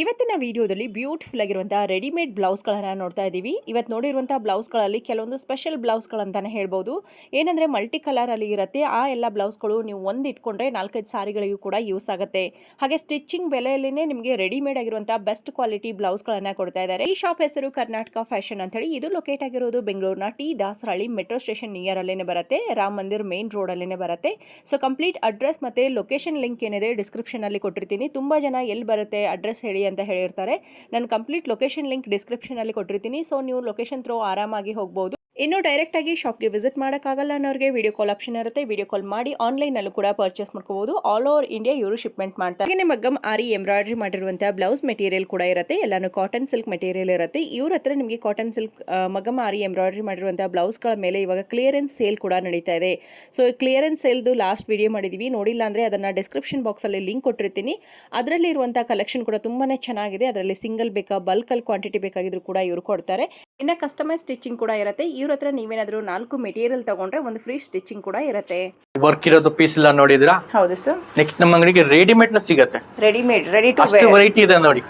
ಇವತ್ತಿನ ವಿಡಿಯೋದಲ್ಲಿ ಬ್ಯೂಟಿಫುಲ್ ಆಗಿರುವಂತಹ ರೆಡಿಮೇಡ್ ಬ್ಲೌಸ್ಗಳನ್ನ ನೋಡ್ತಾ ಇದ್ದೀವಿ. ಇವತ್ತು ನೋಡಿರುವಂತಹ ಬ್ಲೌಸ್ಗಳಲ್ಲಿ ಕೆಲವೊಂದು ಸ್ಪೆಷಲ್ ಬ್ಲೌಸ್ಗಳಂತಾನೆ ಹೇಳ್ಬೋದು. ಏನಂದ್ರೆ ಮಲ್ಟಿ ಕಲರ್ ಅಲ್ಲಿ ಇರುತ್ತೆ. ಆ ಎಲ್ಲ ಬ್ಲೌಸ್ಗಳು ನೀವು ಒಂದು ಇಟ್ಕೊಂಡ್ರೆ ನಾಲ್ಕೈದು ಸಾರಿಗಳಿಗೂ ಕೂಡ ಯೂಸ್ ಆಗುತ್ತೆ. ಹಾಗೆ ಸ್ಟಿಚಿಂಗ್ ಬೆಲೆಯಲ್ಲೇ ನಿಮಗೆ ರೆಡಿಮೇಡ್ ಆಗಿರುವಂತಹ ಬೆಸ್ಟ್ ಕ್ವಾಲಿಟಿ ಬ್ಲೌಸ್ಗಳನ್ನ ಕೊಡ್ತಾ ಇದ್ದಾರೆ. ಈ ಶಾಪ್ ಹೆಸರು ಕರ್ನಾಟಕ ಫ್ಯಾಷನ್ ಅಂತ ಹೇಳಿ ಇದು ಲೊಕೇಟ್ ಆಗಿರೋದು ಬೆಂಗಳೂರಿನ T Dasarahalli metro station near ಅಲ್ಲೇನೆ ಬರುತ್ತೆ. ರಾಮ್ ಮಂದಿರ್ ಮೇನ್ ರೋಡ್ ಅಲ್ಲೇ ಬರುತ್ತೆ. ಸೊ ಕಂಪ್ಲೀಟ್ ಅಡ್ರೆಸ್ ಮತ್ತೆ ಲೊಕೇಶನ್ ಲಿಂಕ್ ಏನಿದೆ ಡಿಸ್ಕ್ರಿಪ್ಷನ್ ಅಲ್ಲಿ ಕೊಟ್ಟಿರ್ತೀನಿ. ತುಂಬಾ ಜನ ಎಲ್ಲಿ ಬರುತ್ತೆ ಅಡ್ರೆಸ್ ಹೇಳಿ ಅಂತ ಹೇಳಿರ್ತಾರೆ. ನಾನು ಕಂಪ್ಲೀಟ್ ಲೊಕೇಶನ್ ಲಿಂಕ್ ಡಿಸ್ಕ್ರಿಪ್ಷನ್ ಅಲ್ಲಿ ಕೊಟ್ಟಿರ್ತೀನಿ. ಸೊ ನೀವು ಲೊಕೇಶನ್ ಥ್ರೂ ಆರಾಮಾಗಿ ಹೋಗ್ಬೋದು. ಇನ್ನು ಡೈರೆಕ್ಟ್ ಆಗಿ ಶಾಪ್ಗೆ ವಿಸಿಟ್ ಮಾಡೋಕ್ಕಾಗಲ್ಲ ಅನ್ನೋರಿಗೆ ವಿಡಿಯೋ ಕಾಲ್ ಆಪ್ಷನ್ ಇರುತ್ತೆ. ವಿಡಿಯೋ ಕಾಲ್ ಮಾಡಿ ಆನ್ಲೈನ್ ಅಲ್ಲೂ ಕೂಡ ಪರ್ಚೇಸ್ ಮಾಡ್ಕೋಬಹುದು ಆಲ್ ಓವರ್ ಇಂಡಿಯಾ ಇವರು ಶಿಪ್ಮೆಂಟ್ ಮಾಡ್ತಾರೆ. ಹಾಗೆ ಮಗ್ಗಮ್ ಆರಿ, ಎಂಬ್ರಾಯ್ಡ್ರಿ ಮಾಡಿರುವಂತಹ ಬ್ಲೌಸ್ ಮೆಟೀರಿಯಲ್ ಕೂಡ ಇರುತ್ತೆ. ಎಲ್ಲಾನು ಕಾಟನ್ ಸಿಲ್ಕ್ ಮೆಟೀರಿಯಲ್ ಇರುತ್ತೆ. ಇವ್ರ ಹತ್ರ ನಿಮಗೆ cotton silk maggam, aari, embroidery ಮಾಡಿರುವಂತಹ ಬ್ಲೌಸ್ಗಳ ಮೇಲೆ ಇವಾಗ ಕ್ಲಿಯರೆನ್ಸ್ ಸೇಲ್ ಕೂಡ ನಡೀತಾ ಇದೆ. ಸೊ ಕ್ಲಿಯರೆನ್ಸ್ ಸೇಲ್ದು ಲಾಸ್ಟ್ ವಿಡಿಯೋ ಮಾಡಿದೀವಿ. ನೋಡಿಲ್ಲ ಅಂದ್ರೆ ಅದನ್ನ ಡಿಸ್ಕ್ರಿಪ್ಷನ್ ಬಾಕ್ಸ್ ಅಲ್ಲಿ ಲಿಂಕ್ ಕೊಟ್ಟಿರ್ತೀನಿ. ಅದರಲ್ಲಿ ಇರುವಂಥ ಕಲೆಕ್ಷನ್ ಕೂಡ ತುಂಬಾನೇ ಚೆನ್ನಾಗಿದೆ. ಅದರಲ್ಲಿ ಸಿಂಗಲ್ ಬೇಕಾ ಬಲ್ಕ್ ಅಲ್ಲಿ ಕ್ವಾಂಟಿಟಿ ಬೇಕಾಗಿದ್ರು ಕೂಡ ಇವರು ಕೊಡ್ತಾರೆ. ಇನ್ನ ಕಸ್ಟಮೈಸ್ ಸ್ಟಿಚಿಂಗ್ ಕೂಡ ಇರುತ್ತೆ. ಇವ್ರ ಹತ್ರ ನೀವೇನಾದ್ರೂ ನಾಲ್ಕು ಮೆಟೀರಿಯಲ್ ತಗೊಂಡ್ರೆ ಒಂದು ಫ್ರೀ ಸ್ಟಿಚಿಂಗ್ ಕೂಡ ಇರುತ್ತೆ. ವರ್ಕ್ ಇರೋದು ಪೀಸ್ ಎಲ್ಲ ನೋಡಿದ್ರಾ ಹೌದು ಸರ್ ನೆಕ್ಸ್ಟ್ ನಮ್ಮ ಅಂಗಡಿಗೆ ರೆಡಿಮೇಡ್ನ ಸಿಗುತ್ತೆ. ರೆಡಿಮೇಡ್ ರೆಡಿ ಟು ಅಷ್ಟು ವೆರೈಟಿ ಇದೆ ನೋಡಿ.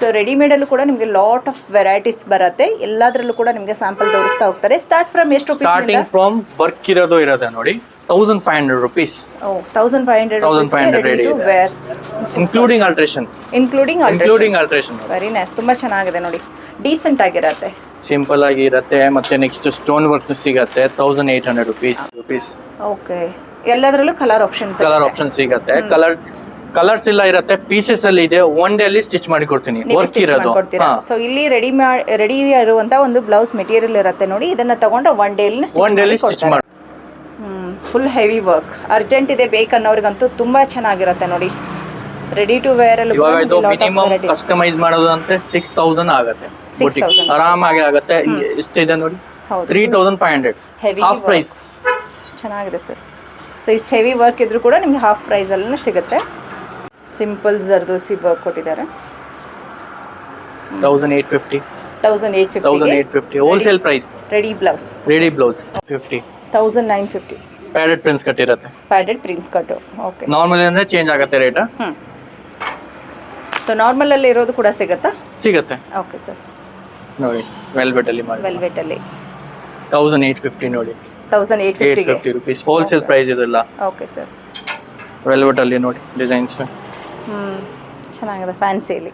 ಸೊ ರೆಡಿಮೇಡ್ ಅಲ್ಲೂ ಕೂಡ ನಿಮಗೆ ಲಾಟ್ ಆಫ್ ವೆರೈಟೀಸ್ ಬರುತ್ತೆ. ಎಲ್ಲದರಲ್ಲೂ ಕೂಡ ನಿಮಗೆ ಸ್ಯಾಂಪಲ್ ತೋರಿಸ್ತಾ ಹೋಗ್ತಾರೆ. ಸ್ಟಾರ್ಟ್ ಫ್ರಮ್ ಎಷ್ಟು ಸ್ಟಾರ್ಟಿಂಗ್ ಫ್ರಮ್ ವರ್ಕ್ ಇರೋದು ಇರುತ್ತೆ ನೋಡಿ. Thousand five hundred rupees thousand five hundred 1500 ready to. Wear including alteration including including alteration very nice ತುಂಬಾ ಚೆನ್ನಾಗಿದೆ ನೋಡಿ. ಡೀಸೆಂಟ್ ಆಗಿರತ್ತೆ. ಸಿಂಪಲ್ ಆಗಿ ಇರುತ್ತೆ ಮತ್ತೆ ನೆಕ್ಸ್ಟ್ ಸ್ಟೋನ್ ವರ್ಕ್ ಸಿಗುತ್ತೆ thousand eight hundred rupees rupees okay ಎಲ್ಲದರಲ್ಲೂ ಕಲರ್ ಆಪ್ಷನ್ಸ್ ಕಲರ್ ಆಪ್ಷನ್ ಸಿಗತ್ತೆ. ಕಲರ್ ಕಲರ್ಸ್ ಎಲ್ಲ ಇರತ್ತೆ ಪೀಸಸ್ ಅಲ್ಲಿ ಇದೆ ಒನ್ ಡೇ ಅಲ್ಲಿ ಸ್ಟಿಚ್ ಮಾಡಿ ಕೊಡ್ತೀನಿ ವರ್ಕ್ ಇರೋದು. ಕೊಡ್ತೀರಾ? ಸೊ ಇಲ್ಲಿ ರೆಡಿ ರೆಡಿ ಇರುವಂತ ಒಂದು ಬ್ಲೌಸ್ ಮೆಟೀರಿಯಲ್ ಇರುತ್ತೆ ನೋಡಿ ಇದನ್ನ ತಗೊಂಡ್ರೆ ಒನ್ ಡೇ ಒನ್ ಡೇ ಅಲ್ಲಿ ಸ್ಟಿಚ್ ಮಾಡಿ. ಫುಲ್ ಹೆವಿ ವರ್ಕ್ ಅರ್ಜೆಂಟ್ ಇದೆ ಬೇಕನ್ನೋರಿಗಂತೂ ತುಂಬಾ ಚೆನ್ನಾಗಿರುತ್ತೆ ನೋಡಿ. ರೆಡಿ ಟು ವೇರ್ ಅಲ್ಲಿ ಇವಾಗ ಇದು ಮಿನಿಮಮ್ ಕಸ್ಟಮೈಸ್ ಮಾಡೋದು ಅಂದ್ರೆ ಸಿಕ್ಸ್ ತೌಸಂಡ್ ಆಗುತ್ತೆ 6,000. ಬುಟಿಕ್ ಆರಾಮಾಗಿ ಆಗುತ್ತೆ. ಎಷ್ಟಿದೆ ನೋಡಿ? Three thousand five hundred heavy half price ಚೆನ್ನಾಗಿದೆ ಸರ್ ಸೊ ಇಷ್ಟು ಹೆವಿ ವರ್ಕ್ ಇದ್ರೂ ಕೂಡ ನಿಮ್ಗೆ ಹಾಫ್ ಅಲ್ಲಿ ಸಿಗುತ್ತೆ. ಸಿಂಪಲ್ ಜರ್ದೋಸಿ ವರ್ಕ್ ಕೊಟ್ಟಿದ್ದಾರೆ. Thousand eight fifty thousand thousand fifty eight fifty wholesale price ready blouse ready blouse fifty thousand nine fifty padded prints ಕಟ್ಟಿರುತ್ತೆ. Padded prints ಕಟ್ಟು. Okay normal ಅಂದ್ರೆ change ಆಗುತ್ತೆ ರೇಟ್ ಸೊ ನಾರ್ಮಲಲ್ಲಿ ಇರೋದು ಕೂಡ ಸಿಗುತ್ತಾ? ಸಿಗುತ್ತೆ. ಓಕೆ ಸರ್ ನೋಡಿ ವೆಲ್ವೆಟ್ ಅಲ್ಲಿ ಮಾಡಿ ವೆಲ್ವೆಟಲ್ಲಿ ತೌಸಂಡ್ ಏಟ್ ಫಿಫ್ಟಿ ನೋಡಿ. Thousand eight eight sale fifty rupees wholesale price ಇದಲ್ಲ. ಓಕೆ ಸರ್ ವೆಲ್ವೆಟ್ ಅಲ್ಲಿ ನೋಡಿ ಡಿಸೈನ್ಸ್ ಹ್ಮ್ ಚೆನ್ನಾಗಿದೆ ಫ್ಯಾನ್ಸಿಯಲ್ಲಿ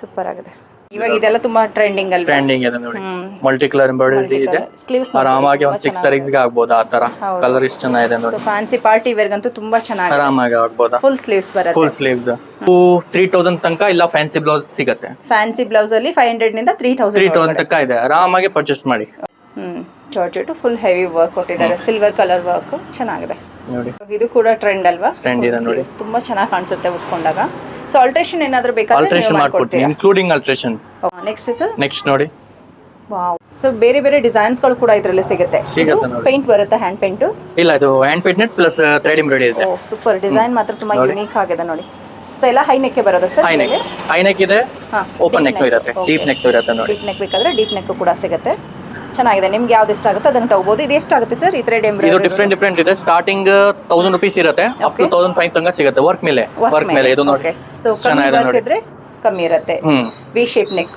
ಸೂಪರ್ ಆಗಿದೆ. ಇವಾಗ ಇದೆಲ್ಲ ತುಂಬಾ ಟ್ರೆಂಡಿಂಗ್ ಅಲ್ವಾ? ಟ್ರೆಂಡಿಂಗ್ ಇದೆ ನೋಡಿ. ಮಲ್ಟಿ ಕಲರ್ ಎಂಬ್ರಾಯ್ಡರಿ ಇದೆ. ಆರಾಮಾಗಿ ಒಂದು ಸಿಕ್ಸ್ಗೆ ಆಗ್ಬೋದು ಆ ತರ. ಕಲರ್ ಇಷ್ಟ ಚೆನ್ನಾಗಿದೆ ನೋಡಿ. ಸೋ ಫ್ಯಾನ್ಸಿ ಪಾರ್ಟಿ ವೇರ್ಗಂತೂ ತುಂಬಾ ಚೆನ್ನಾಗಿದೆ. ಆರಾಮಾಗಿ ಆಗಬಹುದು ಫುಲ್ ಸ್ಲೀವ್ಸ್ ಬರುತ್ತೆ. ಫುಲ್ ಸ್ಲೀವ್ಸ್ ತ್ರೀ ತೌಸಂಡ್ ತನಕ ಇಲ್ಲ ಫ್ಯಾನ್ಸಿ ಬ್ಲೌಸ್ ಸಿಗುತ್ತೆ? ಫ್ಯಾನ್ಸಿ ಬ್ಲೌಸ್ ಅಲ್ಲಿ ಫೈವ್ ಹಂಡ್ರೆಡ್ನಿಂದ ತ್ರೀ ತ್ರೀ ತೌಸಂಡ್ ತೌಸಂಡ್ ತನಕ ಇದೆ. ಆರಾಮಾಗಿ ಪರ್ಚೇಸ್ ಮಾಡಿ. Hmm. Georgette full heavy work ಕೊಟ್ಟಿದ್ದಾರೆ. ಸಿಲ್ವರ್ ಕಲರ್ ವರ್ಕ್ ಚೆನ್ನಾಗಿದೆ. ನೋಡಿ. ಇದು ಕೂಡ ಟ್ರೆಂಡ್ ಅಲ್ವಾ? ಟ್ರೆಂಡ್ ಇದೆ ನೋಡಿ. ತುಂಬಾ ಚೆನ್ನಾಗಿ ಕಾಣಿಸುತ್ತೆ ಉಟ್ಕೊಂಡಾಗ. ಸೊ ಆಲ್ಟ್ರೇಷನ್ ಏನಾದ್ರು ಬೇಕಾದ್ರೆ ಆಲ್ಟ್ರೇಷನ್ ಮಾಡ್ಕೊಡ್ತೀನಿ including alteration next sir next ನೋಡಿ. ವಾವ್ ಸೊ ಬೇರೆ ಬೇರೆ ಡಿಸೈನ್ಸ್ಗಳು ಕೂಡ ಇದರಲ್ಲಿ ಸಿಗುತ್ತೆ. ಸಿಗುತ್ತೆ ನೋಡಿ. ಪೇಂಟ್ ಬರುತ್ತೆ ಹ್ಯಾಂಡ್ ಪೇಂಟ್ ಇಲ್ಲ ಇದು hand paint net plus thread embroidery ಇದೆ. ಸೂಪರ್ ಡಿಸೈನ್ ಮಾತ್ರ ತುಂಬಾ ನೋಡಿ. ಯುನೀಕ್ ಆಗಿದೆ ನೋಡಿ. ಸೊ ಎಲ್ಲ ಹೈ ನೆಕ್ ಬರೋದು sir high neck high neck ಇದೆ ಹಾ ಓಪನ್ ನೆಕ್ ಇರುತ್ತೆ. ಡೀಪ್ ನೆಕ್ ಇರುತ್ತೆ ನೋಡಿ. ಡೀಪ್ ನೆಕ್ ಬೇಕಾದ್ರೆ ಡೀಪ್ ನೆಕ್ ಕೂಡ ಸಿಗುತ್ತೆ. ಚೆನ್ನಾಗಿದೆ. ನಿಮ್ಗೆ ಯಾವ್ದು ಇಷ್ಟ ಆಗುತ್ತೆ? ಅದನ್ನ ತಗೋಬಹುದು ಇದು ಎಷ್ಟಾಗುತ್ತೆ ಸರ್? ಈ ಥ್ರೆಡ್ ಇದು ಎಂಬ್ರಾಯ್ಡರಿ ಡಿಫ್ರೆಂಟ್ ಡಿಫ್ರೆಂಟ್ ಇದೆ. ಸ್ಟಾರ್ಟಿಂಗ್ ತೌಸಂಡ್ ರುಪೀಸ್ ಇರುತ್ತೆ. Up to Okay. Thousand five ತನಕ ಸಿಗುತ್ತೆ. ವರ್ಕ್ ಮೇಲೆ. ವರ್ಕ್ ಮೇಲೆ. ಇದು ನೋಡಿ. ಸೊ ಕಮ್ಮಿ ಚೆನ್ನಾಗಿದೆ ನೋಡಿದ್ರೆ ನೋಡಿ. ಕಮ್ಮಿ ಇರುತ್ತೆ. Hmm. V shape neck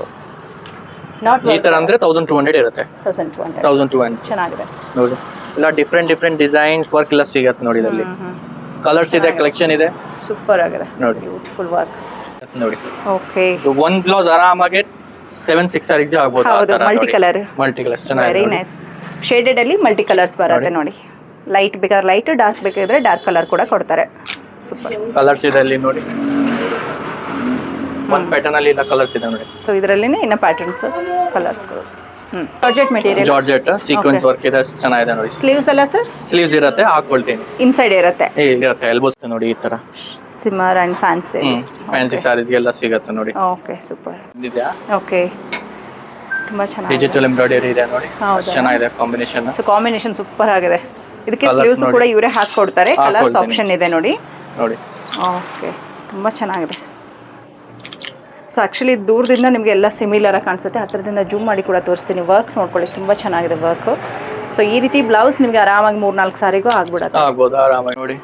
not ಈ ತರ ಅಂದ್ರೆ ತೌಸಂಡ್ ಟೂ ಹಂಡ್ರೆಡ್ ಇರುತ್ತೆ. Thousand two hundred thousand two hundred ಚೆನ್ನಾಗಿದೆ. ನೋಡಿ. ಇಲ್ಲ ಡಿಫ್ರೆಂಟ್ ಡಿಫ್ರೆಂಟ್ ಡಿಸೈನ್ಸ್ ವರ್ಕ್ ಎಲ್ಲ ಸಿಗತ್ತೆ ನೋಡಿ ಇದರಲ್ಲಿ. ಕಲರ್ಸ್ ಇದೆ ಕಲೆಕ್ಷನ್ ಇದೆ. ಸೂಪರ್ ಆಗಿದೆ. ನೋಡಿ. ಬ್ಯೂಟಿಫುಲ್ ವರ್ಕ್ ನೋಡಿ. ಓಕೆ ಇದು ಒನ್ ಬ್ಲೌಸ್ ಆರಾಮಾಗಿ ಸೆವೆನ್ ಸಿಕ್ಸ್ ಸಾರಿಗೆ ಆಗ್ಬೋದು ಹೌದು multi colour multi colour very ಚೆನ್ನಾಗಿದೆ ನೈಸ್ ಶೇಡೆಡ್ ಅಲ್ಲಿ ಮಲ್ಟಿ ಕಲರ್ಸ್ ಬರುತ್ತೆ ನೋಡಿ. ಲೈಟ್ ಬೇಕಾದ್ರೆ ಲೈಟ್ ಡಾರ್ಕ್ ಬೇಕಾದ್ರೆ ಡಾರ್ಕ್ ಕಲರ್ ಕೂಡ ಕೊಡ್ತಾರೆ. ಸೂಪರ್ ಕಲರ್ಸ್ ಇದೆ ಅಲ್ಲಿ ನೋಡಿ. ಒಂದ್ ಪ್ಯಾಟರ್ನ್ ಅಲ್ಲಿ ಇಲ್ಲ ಕಲರ್ಸ್ ಇದೆ ನೋಡಿ. ಸೊ ಇದರಲ್ಲಿನೇ ಇನ್ನ ಪ್ಯಾಟರ್ನ್ಸ್ ಕಲರ್ಸ್ಗಳು ಹ್ಮ್. Georgette material georgette sequence work ಇದೆ ಅಷ್ಟ್ ಚೆನ್ನಾಗಿದೆ ನೋಡಿ. ಸ್ಲೀವ್ಸ್ ಅಲ್ಲ ಸರ್ ಸ್ಲೀವ್ಸ್ ಇರುತ್ತೆ ಹಾಕೊಳ್ತೀನಿ ಇನ್ಸೈಡ್ ಇರುತ್ತೆ. ಏ ಇರುತ್ತೆ ಎಲ್ಬೋಸ್ ನೋಡಿ ಈ ತರ shimmer and fancy fancy saris ಎಲ್ಲ ಸಿಗುತ್ತೆ ನೋಡಿ. ಓಕೆ ಸೂಪರ್ ಇದೆಯಾ ಓಕೆ ತುಂಬಾ ಚೆನ್ನಾಗಿದೆ. ಡಿಜಿಟಲ್ ಎಂಬ್ರಾಯ್ಡರಿ ಇದೆ ನೋಡಿ. ಹೌದಾ? ಚೆನ್ನಾಗಿದೆ ಕಾಂಬಿನೇಷನ್ ಸೊ ಕಾಂಬಿನೇಷನ್ ಸೂಪರ್ ಆಗಿದೆ. ಇದಕ್ಕೆ ಸ್ಲೀವ್ಸ್ ಕೂಡ ಇವರೇ ಹಾಕಿ ಕೊಡ್ತಾರೆ ಕಲರ್ಸ್ ಆಪ್ಷನ್ ಇದೆ ನೋಡಿ. ನೋಡಿ. ಓಕೆ ತುಂಬಾ ಚೆನ್ನಾಗಿದೆ. ಸೊ ಆ್ಯಕ್ಚುಲಿ ದೂರದಿಂದ ನಿಮಗೆ ಎಲ್ಲ ಸಿಮಿಲರ್ ಆಗಿ ಕಾಣಿಸುತ್ತೆ. ಹತ್ತಿರದಿಂದ ಜೂಮ್ ಮಾಡಿ ಕೂಡ ತೋರಿಸ್ತೀನಿ. ವರ್ಕ್ ನೋಡ್ಕೊಳ್ಳಿ. ತುಂಬ ಚೆನ್ನಾಗಿದೆ ವರ್ಕ್ ಸೊ ಈ ರೀತಿ ಬ್ಲೌಸ್ ನಿಮಗೆ ಆರಾಮಾಗಿ ಮೂರು ನಾಲ್ಕು ಸಾರಿಗೂ ಆಗ್ಬಿಡತ್ತೆ. ಆಗ್ಬೋದು ಆರಾಮಾಗಿ ನೋಡಿ.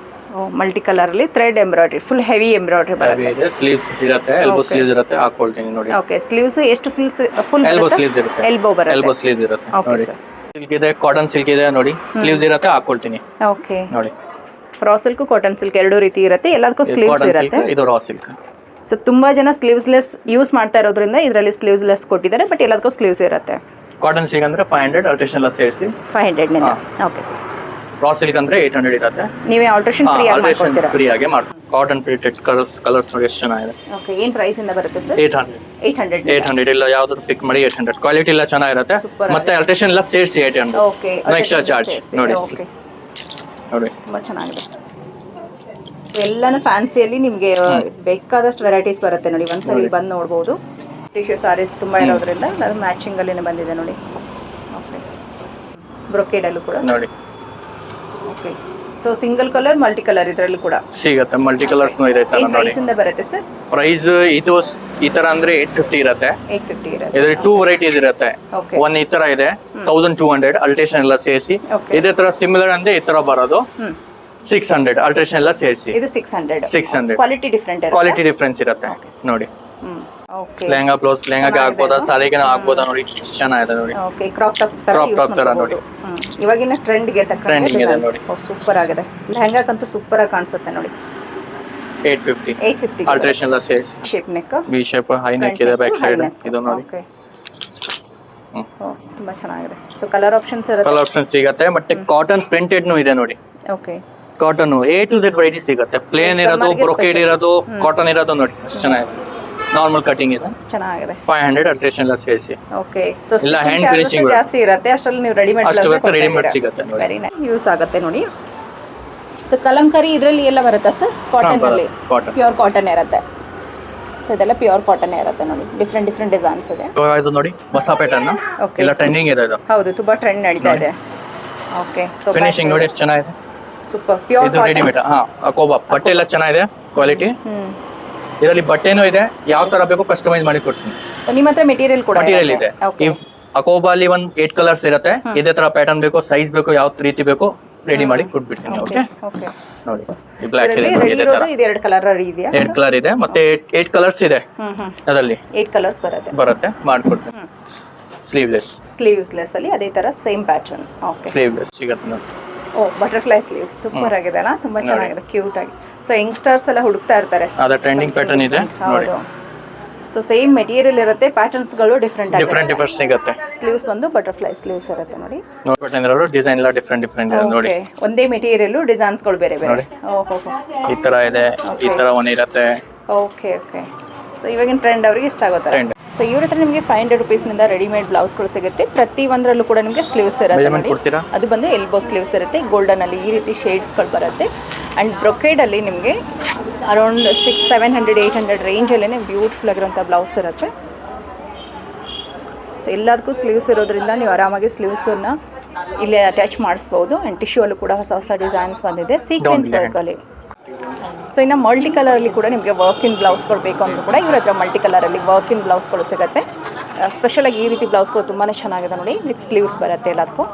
ಮಲ್ಟಿ ಕಲರ್ ಅಲ್ಲಿ thread embroidery full heavy embroidery ಬರುತ್ತೆ ಇದೆ ಸ್ಲೀವ್ಸ್ ಇರುತ್ತೆ ಎಲ್ಬೋ Okay. ಸ್ಲೀವ್ಸ್ ಇರುತ್ತೆ ಹಾಕೊಳ್ತೀನಿ ನೋಡಿ. ಓಕೆ ಸ್ಲೀವ್ಸ್ ಎಷ್ಟು ಫುಲ್ ಫುಲ್ ಎಲ್ಬೋ ಸ್ಲೀವ್ಸ್ ಇರುತ್ತೆ. ಎಲ್ಬೋ ಬರುತ್ತೆ. ಎಲ್ಬೋ ಸ್ಲೀವ್ಸ್ ಇರುತ್ತೆ ನೋಡಿ. ಸಿಲ್ಕ್ ಇದೆ ಕಾಟನ್ ಸಿಲ್ಕ್ ಇದೆ ನೋಡಿ. ಸ್ಲೀವ್ಸ್ ಇರುತ್ತೆ ಹಾಕೊಳ್ತೀನಿ. ಓಕೆ ನೋಡಿ. ರಾ ಸಿಲ್ಕ್ ಕಾಟನ್ ಸಿಲ್ಕ್ ಎರಡು ರೀತಿ ಇರುತ್ತೆ ಎಲ್ಲದಕ್ಕೂ ಸ್ಲೀವ್ಸ್ ಇರುತ್ತೆ. ಇದು ರಾ ಸಿಲ್ಕ್ ಸೊ ತುಂಬಾ ಜನ ಸ್ಲೀವ್ಸ್ಲೆಸ್ ಯೂಸ್ ಮಾಡ್ತಾ ಇರೋದ್ರಿಂದ ಇದರಲ್ಲಿ ಸ್ಲೀವ್ಸ್ಲೆಸ್ ಕೊಟ್ಟಿದ್ದಾರೆ ಬಟ್ ಎಲ್ಲದಕ್ಕೂ ಸ್ಲೀವ್ಸ್ ಇರುತ್ತೆ. ಕಾಟನ್ ಸಿಲ್ಕ್ ಅಂದ್ರೆ ಫೈವ್ ಹಂಡ್ರೆಡ್ ಅಲ್ಟ್ರೇಷನ್ ಎಲ್ಲ ಸೇರಿಸಿ. Five hundred okay sir raw silk ಅಂದ್ರೆ ಏಟ್ ಹಂಡ್ರೆಡ್ ಇರುತ್ತೆ. ನೀವೇ ಆಲ್ಟ್ರೇಷನ್ ಫ್ರೀ ಆಗಿ ಆಲ್ಟ್ರೇಷನ್ ಮಾಡ್ಕೊಡ್ತೀರಾ? ಫ್ರೀ ಆಗಿ ಮಾಡಿ ಕಾಟನ್ ಪ್ರಿಂಟೆಡ್ ಕಲರ್ಸ್ ಕಲರ್ಸ್ ನೋಡಿ ಎಷ್ಟು ಚೆನ್ನಾಗಿದೆ. ಓಕೆ ಏನು ಪ್ರೈಸ್ ಇಂದ ಬರುತ್ತೆ sir eight hundred eight hundred eight hundred ಇಲ್ಲ ಯಾವ್ದಾದ್ರು ಪಿಕ್ ಮಾಡಿ ಏಟ್ ಹಂಡ್ರೆಡ್ ಕ್ವಾಲಿಟಿ ಎಲ್ಲ ಚೆನ್ನಾಗಿರುತ್ತೆ. Super ಮತ್ತೆ ಅಲ್ಟ್ರೇಷನ್ ಎಲ್ಲ ಸೇರಿಸಿ eight hundred okay extra charge ನೋಡಿ. ಓಕೆ ನೋಡಿ. ತುಂಬ ಚೆನ್ನಾಗಿದೆ. ಸೊ ಎಲ್ಲಾನು ಫ್ಯಾನ್ಸಿಯಲ್ಲಿ ನಿಮಗೆ ಬೇಕಾದಷ್ಟು ವೆರೈಟೀಸ್ ಬರುತ್ತೆ ನೋಡಿ. ಒಂದ್ಸರಿ ಇಲ್ಲಿ ಬಂದು ನೋಡ್ಬೋದು. ಟಿಶ್ಯೂ ಸಾರೀಸ್ ತುಂಬ ಇರೋದ್ರಿಂದ ಅದು ಮ್ಯಾಚಿಂಗ್ ಅಲ್ಲಿನೇ ಬಂದಿದೆ ನೋಡಿ. ಓಕೆ ಬ್ರೊಕೇಡಲ್ಲೂ ಕೂಡ. ನೋಡಿ. Okay so single colour multi colour ಇದರಲ್ಲಿ ಕೂಡ. ಸಿಗುತ್ತೆ. ಮಲ್ಟಿ ಕಲರ್ಸ್ ಇದೆ ಈ ತರ ಏನು ನೋಡಿ. ಪ್ರೈಸ್ ಇಂದ ಬರುತ್ತೆ ಸರ್ ಪ್ರೈಸ್ ಇದು ಸ್- ಈ ತರ ಅಂದ್ರೆ ಏಟ್ ಫಿಫ್ಟಿ ಇರುತ್ತೆ. ಫಿಫ್ಟಿ ಇರುತ್ತೆ. ಇದ್ರಲ್ಲಿ ಟೂ ವೆರೈಟೀಸ್ ಇರುತ್ತೆ. ಒಂದ್ ಒನ್ ಈ ತರ ಇದೆ. ತೌಸಂಡ್ ಟೂ ಹಂಡ್ರೆಡ್ ಅಲ್ಟ್ರೇಷನ್ ಎಲ್ಲ ಸೇರಿಸಿ. ಇದೇ ತರ ಸಿಮಿಲರ್ ಅಂದ್ರೆ ಈ ತರ ಬರೋದು. ಹ್ಮ್. ಸಿಕ್ಸ್ ಹಂಡ್ರೆಡ್ ಅಲ್ಟ್ರೇಷನ್ ಎಲ್ಲ ಸೇರಿಸಿ. ಇದು six hundred six hundred quality different quality difference ಇರುತ್ತೆ. ನೋಡಿ. ಹ್ಮ್. ಲೆಹಂಗಾ ಬ್ಲೌಸ್ ಲೆಹಂಗಾಗೆ ಹಾಕ್ಬೋದಾ? ಸಾರಿಗೆ ಹಾಕ್ಬೋದಾ ನೋಡಿ? ಚೆನ್ನಾಗಿದೆ ನೋಡಿ. ಓಕೆ ಕ್ರಾಪ್ ಟಾಪ್ ತರ ಕ್ರಾಪ್ ಟಾಪ್ top ತರ ನೋಡಿ. ಇವಾಗಿನ ಟ್ರೆಂಡಿಗೆ ಟ್ರೆಂಡಿಂಗ್ ಇದೆ ನೋಡಿ. ಸೂಪರ್ ಆಗಿದೆ. ಲೆಹಂಗಾಕಂತೂ ಸೂಪರ್ ಆಗಿ ಕಾಣಿಸುತ್ತೆ ನೋಡಿ. Eight fifty eight fifty alteration shape neck V shape high neck ಇದೆ ಬ್ಯಾಕ್ ಸೈಡ್ ಇದು. ನೋಡಿ. Okay hmm. ತುಂಬಾ ಚೆನ್ನಾಗಿದೆ. ಸೊ ಕಲರ್ ಆಪ್ಷನ್ಸ್ ಇರುತ್ತೆ. ಕಲರ್ ಆಪ್ಷನ್ಸ್ ಸಿಗುತ್ತೆ ಮತ್ತೆ ಕಾಟನ್ ಪ್ರಿಂಟೆಡ್ ಇದೆ ನೋಡಿ. Okay cotton A to Z variety ಸಿಗುತ್ತೆ. ಪ್ಲೇನ್ ಇರೋದು ಬ್ರೋಕೇಡ್ಗೆ. ಇರೋದು ಕಾಟನ್ ಇರೋದು ನೋಡಿ. ಚೆನ್ನಾಗಿದೆ. ನಾರ್ಮಲ್ ಕಟಿಂಗ್ ಇದೆ? ಚೆನ್ನಾಗಿದೆ. ಫೈವ್ ಹಂಡ್ರೆಡ್ ಅಲ್ಟ್ರೇಷನ್ ಎಲ್ಲ ಸೇರಿಸಿ. ಓಕೆ ಸೊ ಇಲ್ಲ, ಹ್ಯಾಂಡ್ ಫಿನಿಶಿಂಗ್ ಜಾಸ್ತಿ ಇರುತ್ತೆ. ಅಷ್ಟರಲ್ಲಿ ನೀವು ರೆಡಿಮೇಡ್ ಅಷ್ಟು ರೆಡಿಮೇಡ್ ಸಿಗುತ್ತೆ ನೋಡಿ. ವೆರಿ ನೈಸ್ ಯೂಸ್ ಆಗುತ್ತೆ ನೋಡಿ. ಸೊ ಕಲಂಕರಿ ಇದರಲ್ಲಿ ಎಲ್ಲ ಬರುತ್ತಾ ಸರ್ ಕಾಟನ್ ಅಲ್ಲಿ? ಕಾಟನ್ ಪ್ಯೂರ್ ಕಾಟನ್ ಇರುತ್ತೆ. ಸೊ ಇದೆಲ್ಲ ಪ್ಯೂರ್ ಕಾಟನ್ ಇರುತ್ತೆ ನೋಡಿ. ಡಿಫ್ರೆಂಟ್ ಡಿಫ್ರೆಂಟ್ ಡಿಸೈನ್ಸ್ ಇದೆ. ಇದು ನೋಡಿ ಹೊಸ ಪ್ಯಾಟರ್ನ್ ಓಕೆ ಎಲ್ಲ ಟ್ರೆಂಡಿಂಗ್ ಇದೆ ಇದು. ಹೌದು ತುಂಬಾ ಟ್ರೆಂಡ್ ನಡೀತಾ ಇದೆ. ಓಕೆ ಸೊ ಫಿನಿಶಿಂಗ್ ನೋಡಿ ಎಷ್ಟು ಚೆನ್ನಾಗಿದೆ. ಸೂಪರ್ ಪ್ಯೂರ್ ಇದು ರೆಡಿಮೇಡ್ ಹಾ ಕೋಬಾ ಬಟ್ಟೆ ಎಲ್ಲ ಚೆನ್ನಾಗಿದೆ? Quality hmm. ಇದರಲ್ಲಿ ಬಟ್ಟೆನೂ ಇದೆ. ಯಾವ ತರ ಬೇಕು ಕಸ್ಟಮೈಸ್ ಮಾಡಿ ಕೊಡ್ತೀನಿ. ಸೊ ನಿಮ್ಮ ಹತ್ರ ಮೆಟೀರಿಯಲ್ ಕೂಡ ಮಟೀರಿಯಲ್ ಇದೆ. ಅಕೋಬಾಲಿ ಈ ಅಕೋಬಾ ಅಲ್ಲಿ ಒಂದ್ ಏಟ್ ಕಲರ್ಸ್ ಇರುತ್ತೆ. ಇದೇ ತರ ಪ್ಯಾಟರ್ನ್ ಬೇಕು ಸೈಜ್ ಬೇಕು ಯಾವ ರೀತಿ ಬೇಕು ರೆಡಿ ಮಾಡಿ ಕೊಟ್ಬಿಡ್ತೀನಿ. ಓಕೆ ನೋಡಿ ಈ ಬ್ಲ್ಯಾಕ್ ಇದೆ ನೋಡಿ ಇದೇ ತರ. ಇದು ಎರಡು ಕಲರ್ ಇದೆಯಾ? ಏಟ್ ಕಲರ್ ಇದೆ. ಮತ್ತೆ ಏಟ್ ಕಲರ್ಸ್ ಇದೆ ಅದರಲ್ಲಿ. ಏಟ್ ಕಲರ್ಸ್ ಬರುತ್ತೆ. ಬರುತ್ತೆ. ಮಾಡ್ಕೊಡ್ತೀನಿ. ಸ್ಲೀವ್ಲೆಸ್ ಸ್ಲೀವ್ಲೆಸ್ ಅಲ್ಲಿ ಅದೇ ತರ ಸೇಮ್ ಪ್ಯಾಟರ್ನ್ ಓಕೆ ಸ್ಲೀವ್ಲೆಸ್ ಸಿಗತ್ತೆ ನೋಡಿ. ಓ ಬಟರ್ಫ್ಲೈ ಸ್ಲೀವ್ಸ್ ಸೂಪರ್ ಆಗಿದೆ ಅಲ್ಲ? ತುಂಬಾ ಚೆನ್ನಾಗಿದೆ ಕ್ಯೂಟ್ ಆಗಿ. ಸೊ ಯಂಗ್ಸ್ಟರ್ಸ್ ಎಲ್ಲ ಹುಡುಕ್ತಾ ಇರ್ತಾರೆ. ಅದು ಟ್ರೆಂಡಿಂಗ್ ಪ್ಯಾಟರ್ನ್ ಇದೆ. ನೋಡಿ. ಹೌದು. ಸೊ ಸೇಮ್ ಮೆಟೀರಿಯಲ್ ಇರುತ್ತೆ ಪ್ಯಾಟರ್ನ್ಸ್ಗಳು ಡಿಫ್ರೆಂಟ್ ಡಿಫ್ರೆಂಟ್ ಡಿಫ್ರೆಂಟ್ ಸಿಗುತ್ತೆ. ಸ್ಲೀವ್ಸ್ ಬಂದು ಬಟರ್ಫ್ಲೈ ಸ್ಲೀವ್ಸ್ ಇರುತ್ತೆ ನೋಡಿ. ನೋಡ್ಬಿಟ್ಟು ಡಿಸೈನ್ ಎಲ್ಲ ಡಿಫ್ರೆಂಟ್ ಡಿಫ್ರೆಂಟ್ ಇದೆ. ನೋಡಿ. ಒಂದೇ ಮೆಟೀರಿಯಲ್ ಡಿಸೈನ್ಸ್ಗಳು ಬೇರೆ ಬೇರೆ. ಓಹೋ ಈ ತರ ಇದೆ ಈ ತರ ಒಂದು ಇರುತ್ತೆ. ಓಕೆ ಓಕೆ ಸೊ ಇವಾಗಿನ ಟ್ರೆಂಡ್ ಅವರಿಗೆ ಇಷ್ಟ ಆಗುತ್ತೆ. ಸೊ ಇವ್ರ ಹತ್ರ ನಿಮಗೆ ಫೈವ್ ಹಂಡ್ರೆಡ್ ರುಪೀಸ್ನಿಂದ ರೆಡಿಮೇಡ್ ಬ್ಲೌಸ್ಗಳು ಸಿಗುತ್ತೆ. ಪ್ರತಿ ಒಂದರಲ್ಲೂ ಕೂಡ ನಿಮಗೆ ಸ್ಲೀವ್ಸ್ ಇರುತ್ತೆ ಅದು ಬಂದು ಎಲ್ಬೋ ಸ್ಲೀವ್ಸ್ ಇರುತ್ತೆ. ಗೋಲ್ಡನ್ ಅಲ್ಲಿ ಈ ರೀತಿ ಶೇಡ್ಸ್ಗಳು ಬರುತ್ತೆ. ಆ್ಯಂಡ್ ಬ್ರೊಕೇಡಲ್ಲಿ ನಿಮಗೆ around six seven hundred eight hundred ರೇಂಜಲ್ಲೇ beautiful ಆಗಿರೋಂಥ ಬ್ಲೌಸ್ ಇರುತ್ತೆ. ಸೊ ಎಲ್ಲದಕ್ಕೂ ಸ್ಲೀವ್ಸ್ ಇರೋದ್ರಿಂದ ನೀವು ಆರಾಮಾಗಿ ಸ್ಲೀವ್ಸನ್ನು ಇಲ್ಲೇ ಅಟ್ಯಾಚ್ ಮಾಡಿಸ್ಬೋದು. ಆ್ಯಂಡ್ ಟಿಶ್ಯೂ ಅಲ್ಲೂ ಕೂಡ ಹೊಸ ಹೊಸ ಡಿಸೈನ್ಸ್ ಬಂದಿದೆ. ಸೀಕ್ವೆನ್ಸ್ ವರ್ಕಲ್ಲಿ ಸೊ ಇನ್ನು ಮಲ್ಟಿ ಕಲರಲ್ಲಿ ಕೂಡ ನಿಮಗೆ ವರ್ಕ್ ಇನ್ ಬ್ಲೌಸ್ಗಳು ಬೇಕು ಅಂದರೂ ಕೂಡ ಇವ್ರ ಹತ್ರ ಮಲ್ಟಿ ಕಲರಲ್ಲಿ ವರ್ಕ್ ಇನ್ ಬ್ಲೌಸ್ಗಳು ಸಿಗುತ್ತೆ ಸ್ಪೆಷಲಾಗಿ ಈ ರೀತಿ ಬ್ಲೌಸ್ಗಳು ತುಂಬಾ ಚೆನ್ನಾಗಿದೆ ನೋಡಿ. ವಿತ್ ಸ್ಲೀವ್ಸ್ ಬರುತ್ತೆ ಎಲ್ಲದಕ್ಕೂ.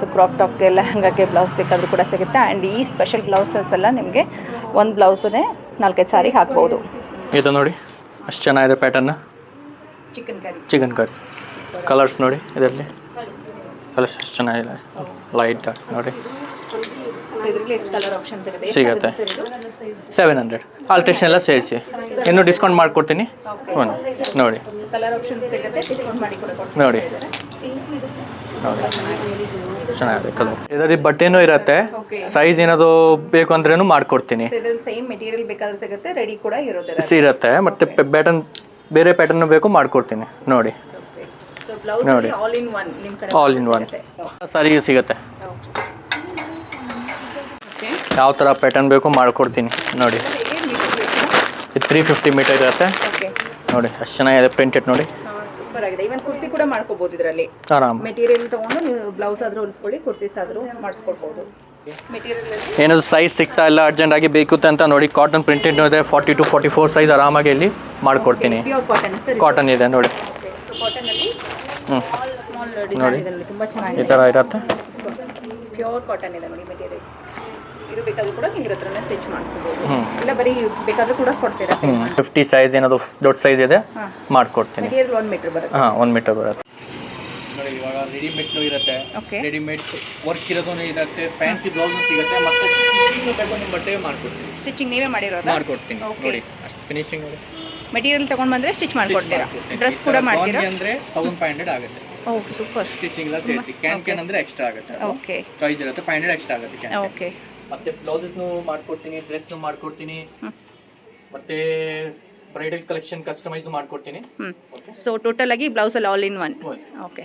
ಸೊ ಕ್ರಾಪ್ ಟಾಪ್ಗೆ ಹಂಗಾಗಿ ಬ್ಲೌಸ್ ಬೇಕಾದರೂ ಕೂಡ ಸಿಗುತ್ತೆ. ಆ್ಯಂಡ್ ಈ ಸ್ಪೆಷಲ್ ಬ್ಲೌಸಸ್ ಎಲ್ಲ ನಿಮಗೆ ಒಂದು ಬ್ಲೌಸನ್ನೇ ನಾಲ್ಕೈದು ಸಾರಿ ಹಾಕ್ಬೋದು. ಇದು ನೋಡಿ ಅಷ್ಟು ಚೆನ್ನಾಗಿದೆ pattern chikankari chikankari colours ನೋಡಿ ಇದರಲ್ಲಿ. ಕಲರ್ಸ್ ಎಷ್ಟು ಚೆನ್ನಾಗಿದೆ ಲೈಟ್ ನೋಡಿ. ಆಪ್ಷನ್ಸ್ ಇರುತ್ತೆ ಸಿಗತ್ತೆ. ಸೆವೆನ್ ಹಂಡ್ರೆಡ್ ಆಲ್ಟ್ರೇಷನ್ ಎಲ್ಲ ಸೇರಿಸಿ. ಇನ್ನೂ ಡಿಸ್ಕೌಂಟ್ ಮಾಡಿಕೊಡ್ತೀನಿ. ಒಂದು ನೋಡಿ. ನೋಡಿ. ನೋಡಿ. ಚೆನ್ನಾಗಿದೆ ಕಲರ್ ಇದರಲ್ಲಿ ಬಟ್ಟೆನೂ ಇರುತ್ತೆ. ಸೈಜ್ ಏನಾದ್ರು ಬೇಕು ಅಂದ್ರೇನು ಮಾಡ್ಕೊಡ್ತೀನಿ. ಸಿಗುತ್ತೆ ಮತ್ತೆ ಪ್ಯಾಟರ್ನ್ ಬೇರೆ ಪ್ಯಾಟರ್ನ್ ಬೇಕು ಮಾಡ್ಕೊಡ್ತೀನಿ. ನೋಡಿ. ನೋಡಿ. ಆಲ್ ಇನ್ ಒನ್ ಸಾರಿಗೆ ಸಿಗುತ್ತೆ? ಯಾವ ಥರ ಪ್ಯಾಟರ್ನ್ ಬೇಕು ಮಾಡ್ಕೊಡ್ತೀನಿ. ನೋಡಿ. ತ್ರೀ ಫಿಫ್ಟಿ ಮೀಟರ್ ಇರುತ್ತೆ. ನೋಡಿ ಅಷ್ಟು ಚೆನ್ನಾಗಿದೆ ಪ್ರಿಂಟೆಡ್ ನೋಡಿ. ಸೂಪರ್ ಆಗಿದೆ. ಇವನ್ ಕುರ್ತಿ ಕೂಡ ಮಾಡ್ಕೋಬಹುದು ಇದರಲ್ಲಿ. ಆರಾಮ್. ಮೆಟೀರಿಯಲ್ ತಗೊಂಡು ನೀವು ಬ್ಲೌಸ್ ಆದ್ರೂ ಹೊಲಿಸ್ಕೊಳ್ಳಿ ಕುರ್ತೀಸ್ ಆದ್ರೂ ಮಾಡಿಸ್ಕೊಳ್ಬಹುದು ಏನಾದ್ರು ಸೈಜ್ ಸಿಗ್ತಾ ಇಲ್ಲ ಅರ್ಜೆಂಟ್ ಆಗಿ ಬೇಕು ಅಂತ ನೋಡಿ ಕಾಟನ್ ಪ್ರಿಂಟೆಡ್ ಇದೆ forty two forty four size ಆರಾಮಾಗಿ ಇಲ್ಲಿ ಮಾಡ್ಕೊಡ್ತೀನಿ. ಕಾಟನ್ ಇದೆ ನೋಡಿ. ಸೊ ಕಾಟನ್ ಅಲ್ಲಿ ಹ್ಞೂ ಸ್ಮಾಲ್ ಸ್ಮಾಲ್ ಡಿಸೈನ್ ಇದೆ ನೋಡಿ ತುಂಬ ಈ ಚೆನ್ನಾಗಿದೆ. ಥರ ಇರುತ್ತೆ? ಪ್ಯೂರ್ ಕಾಟನ್ ಇದೆ ನೋಡಿ ಮೆಟೀರಿಯಲ್. ಇದು ಬೇಕಾದ್ರೂ ಕೂಡ ನೀವು ಹತ್ರನೇ ಸ್ಟಿಚ್ ಮಾಡಿಸ್ಕೋಬಹುದು ಇಲ್ಲ ಬರೀ ಬೇಕಾದರೂ ಕೂಡ ಕೊಡ್ತೀರಾ ಫಿಫ್ಟಿ ಸೈಜ್ ಏನಾದ್ರು ದೊಡ್ಡ ಸೈಜ್ ಇದೆ ಮಾಡ್ಕೊಡ್ತೀನಿ. ಮೆಟೀರಿಯಲ್ ಒನ್ ಮೀಟರ್ ಬರುತ್ತೆ. ಹಾಂ ಒಂದು ಮೀಟರ್ ಬರುತ್ತೆ. ನೋಡಿ ಇವಾಗ ರೆಡಿಮೇಡ್ ಇರುತ್ತೆ. ಓಕೆ ರೆಡಿಮೇಡ್ ವರ್ಕ್ ಇರೋದೂ ಇರುತ್ತೆ ಫ್ಯಾನ್ಸಿ ಬ್ಲೌಸ್ ಸಿಗುತ್ತೆ ಮತ್ತೆ ಬೇಕು ನಿಮ್ಮ ಬಟ್ಟೆ ಮಾಡ್ಕೊಡ್ತೀನಿ. ಸ್ಟಿಚಿಂಗ್ ನೀವೇ ಮಾಡಿರೋದು? ಮಾಡ್ಕೊಡ್ತೀನಿ. ನೋಡಿ ಅಷ್ಟು ಫಿನಿಶಿಂಗ್ ನೋಡಿ. ಮೆಟೀರಿಯಲ್ ತಗೊಂಡ್ ಬಂದ್ರೆ ಸ್ಟಿಚ್ ಮಾಡ್ಕೊಡ್ತೀರಾ? ಡ್ರೆಸ್ ಕೂಡ ಮಾಡ್ತೀರಾ? ಅಂದ್ರೆ ತೌಸಂಡ್ ಫೈವ್ ಹಂಡ್ರೆಡ್ ಆಗುತ್ತೆ. ಓಕೆ ಸೂಪರ್ ಸ್ಟಿಚಿಂಗ್ ಎಲ್ಲ ಸೇರಿಸಿ. ಕ್ಯಾನ್ ಕ್ಯಾನ್ ಅಂದ್ರೆ ಎಕ್ಸ್ಟ್ರಾ ಆಗುತ್ತೆ ಓಕೆ ಚಾಯ್ಸ್ ಇರುತ್ತೆ. ಫೈವ್ ಹಂಡ್ರೆಡ್ ಎಕ್ಸ್ಟ್ರಾ ಆಗುತ್ತೆ ಕ್ಯಾನ್ ಓಕೆ ಮತ್ತೆ ಬ್ಲೌಸಸ್ನು ಮಾಡ್ಕೊಡ್ತೀನಿ ಡ್ರೆಸ್ನು ಮಾಡ್ಕೊಡ್ತೀನಿ. ಮತ್ತೆ ಬ್ರೈಡಲ್ ಕಲೆಕ್ಷನ್ ಕಸ್ಟಮೈಸ್ ಮಾಡ್ಕೊಡ್ತೀನಿ. ಸೊ ಟೋಟಲ್ ಆಗಿ ಬ್ಲೌಸ್ ಅಲ್ಲಿ ಆಲ್ ಇನ್ ಒನ್ ಓಕೆ